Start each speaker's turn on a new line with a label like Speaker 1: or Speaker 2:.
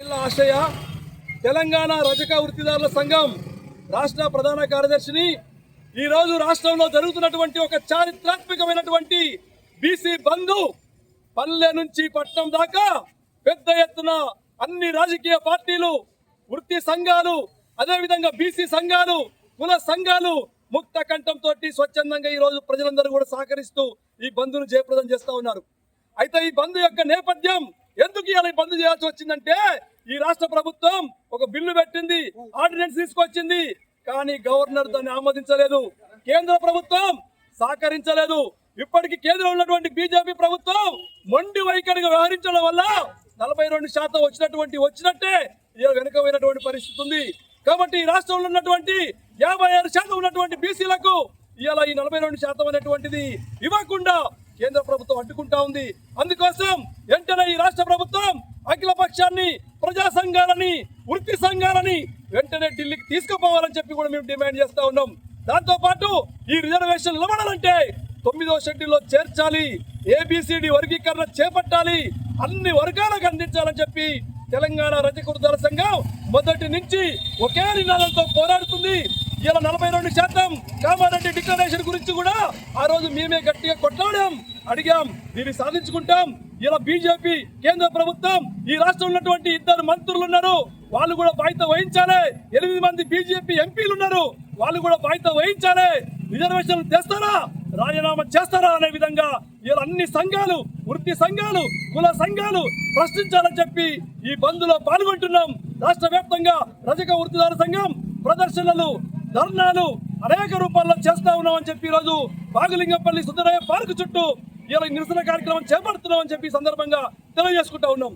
Speaker 1: జిల్లా ఆశయ తెలంగాణ రజక వృత్తిదారుల సంఘం రాష్ట్ర ప్రధాన కార్యదర్శిని. ఈ రోజు రాష్ట్రంలో జరుగుతున్నటువంటి ఒక చారిత్రాత్మకమైనటువంటి బీసీ బంధు పల్లె నుంచి పట్టణం దాకా పెద్ద ఎత్తున అన్ని రాజకీయ పార్టీలు వృత్తి సంఘాలు అదేవిధంగా బీసీ సంఘాలు కుల సంఘాలు ముక్త కంఠంతో స్వచ్ఛందంగా ఈ రోజు ప్రజలందరూ కూడా సహకరిస్తూ ఈ బంధును జయప్రదం చేస్తూ ఉన్నారు. అయితే ఈ బంధు యొక్క నేపథ్యం ఎందుకు ఇలా బంద్ చేయాల్సి వచ్చిందంటే ఈ రాష్ట్ర ప్రభుత్వం ఒక బిల్లు పెట్టింది ఆర్డినెన్స్ తీసుకొచ్చింది. కానీ గవర్నర్ దాన్ని ఆమోదించలేదు. కేంద్ర ప్రభుత్వం సహకరించలేదు. ఇప్పటికి కేంద్రంలో ఉన్నటువంటి బీజేపీ ప్రభుత్వం మొండి వైఖరిగా వ్యవహరించడం వల్ల నలభై రెండు శాతం వచ్చినటువంటి వచ్చినట్టే వెనుక పోయినటువంటి పరిస్థితి ఉంది. కాబట్టి ఈ రాష్ట్రంలో ఉన్నటువంటి యాభై ఆరు శాతం ఉన్నటువంటి బీసీలకు ఇలా ఈ నలభై రెండు శాతం అనేటువంటిది ఇవ్వకుండా కేంద్ర ప్రభుత్వం అడ్డుకుంటా ఉంది. అందుకోసం వెంటనే ఈ రాష్ట్ర ప్రభుత్వం అఖిల పక్షాన్ని ప్రజా సంఘాలని వృత్తి సంఘాలని వెంటనే ఢిల్లీకి తీసుకుపోవాలని చెప్పి కూడా మేము డిమాండ్ చేస్తా ఉన్నాం. దాంతో పాటు ఈ రిజర్వేషన్ నిలబడాలంటే తొమ్మిదో షెడ్యూల్లో చేర్చాలి. ఏబిసిడి వర్గీకరణ చేపట్టాలి. అన్ని వర్గాలకు అందించాలని చెప్పి తెలంగాణ రజకుర్దాల సంఘం మొదటి నుంచి ఒకే నినాదంతో పోరాడుతుంది. ఇలా నలభై రెండు శాతం కామారెడ్డి డిక్లరేషన్ గురించి కూడా ఆ రోజు మేమే గట్టిగా కొట్లాడాం అడిగాం దీన్ని సాధించుకుంటాం. ఇలా బీజేపీ కేంద్ర ప్రభుత్వం ఈ రాష్ట్రంలో ఉన్నటువంటి ఇద్దరు మంత్రులు ఉన్నారు. వాళ్ళు కూడా బాధ్యత వహించాలి. ఎనిమిది మంది బీజేపీ ఎంపీలు ఉన్నారు. వాళ్ళు కూడా బాధ్యత వహించాలి. రిజర్వేషన్లు తెస్తారా? రాజీనామా చేస్తారా అనే విధంగా ఇలా అన్ని సంఘాలు వృత్తి సంఘాలు కుల సంఘాలు ప్రశ్నించాలని చెప్పి ఈ బంద్లో పాల్గొంటున్నాం. రాష్ట్ర వ్యాప్తంగా రజక వృత్తిదారు సంఘం ప్రదర్శనలు ధర్నాలు అనేక రూపాల్లో చేస్తా ఉన్నామని చెప్పి ఈరోజు బాగలింగంపల్లి సుందరయ్య పార్క్ చుట్టూ ఇలా నిరసన కార్యక్రమం చేపడుతున్నామని చెప్పి సందర్భంగా తెలియజేసుకుంటా ఉన్నాం.